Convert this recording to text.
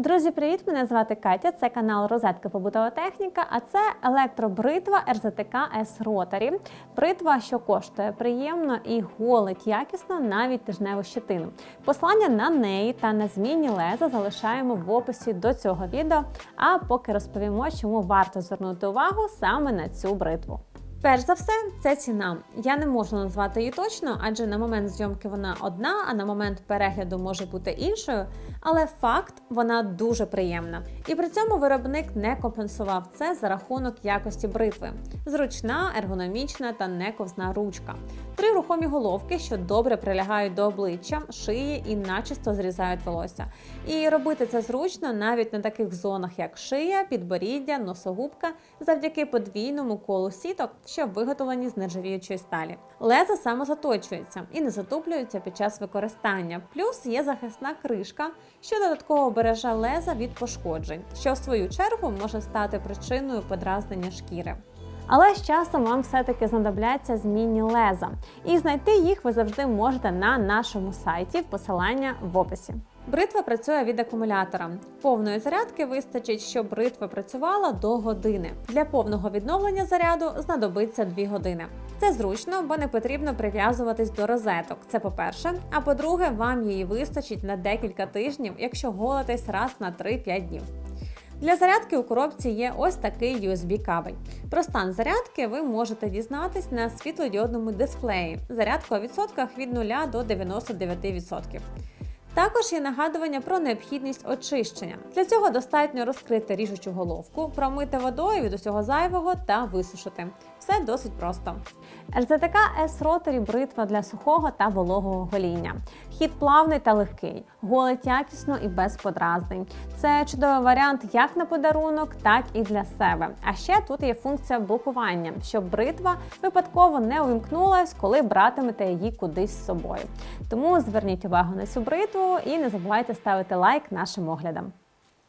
Друзі, привіт! Мене звати Катя. Це канал Розетка Побутова техніка, а це електробритва РЗТК S Rotary. Бритва, що коштує приємно і голить якісно навіть тижневу щетину. Послання на неї та на змінні леза залишаємо в описі до цього відео. А поки розповімо, чому варто звернути увагу саме на цю бритву. Перш за все, це ціна. Я не можу назвати її точно, адже на момент зйомки вона одна, а на момент перегляду може бути іншою. Але факт вона дуже приємна. І при цьому виробник не компенсував це за рахунок якості бритви. Зручна, ергономічна та нековзна ручка. Три рухомі головки, що добре прилягають до обличчя, шиї і начисто зрізають волосся. І робити це зручно навіть на таких зонах, як шия, підборіддя, носогубка, завдяки подвійному колу сіток, що виготовлені з нержавіючої сталі. Леза самозаточується і не затуплюється під час використання. Плюс є захисна кришка, що додатково береже леза від пошкоджень, що в свою чергу може стати причиною подразнення шкіри. Але з часом вам все-таки знадобляться змінні леза, і знайти їх ви завжди можете на нашому сайті, посилання в описі. Бритва працює від акумулятора. Повної зарядки вистачить, щоб бритва працювала до години. Для повного відновлення заряду знадобиться 2 години. Це зручно, бо не потрібно прив'язуватись до розеток. Це по-перше. А по-друге, вам її вистачить на декілька тижнів, якщо голитесь раз на 3-5 днів. Для зарядки у коробці є ось такий USB-кабель. Про стан зарядки ви можете дізнатись на світлодіодному дисплеї. Зарядка у відсотках від 0 до 99%. Також є нагадування про необхідність очищення. Для цього достатньо розкрити ріжучу головку, промити водою від усього зайвого та висушити. Все досить просто. РЗТК S Rotary – бритва для сухого та вологого гоління. Хід плавний та легкий, голить якісно і без подразнень. Це чудовий варіант як на подарунок, так і для себе. А ще тут є функція блокування, щоб бритва випадково не увімкнулась, коли братимете її кудись з собою. Тому зверніть увагу на цю бритву і не забувайте ставити лайк нашим оглядам.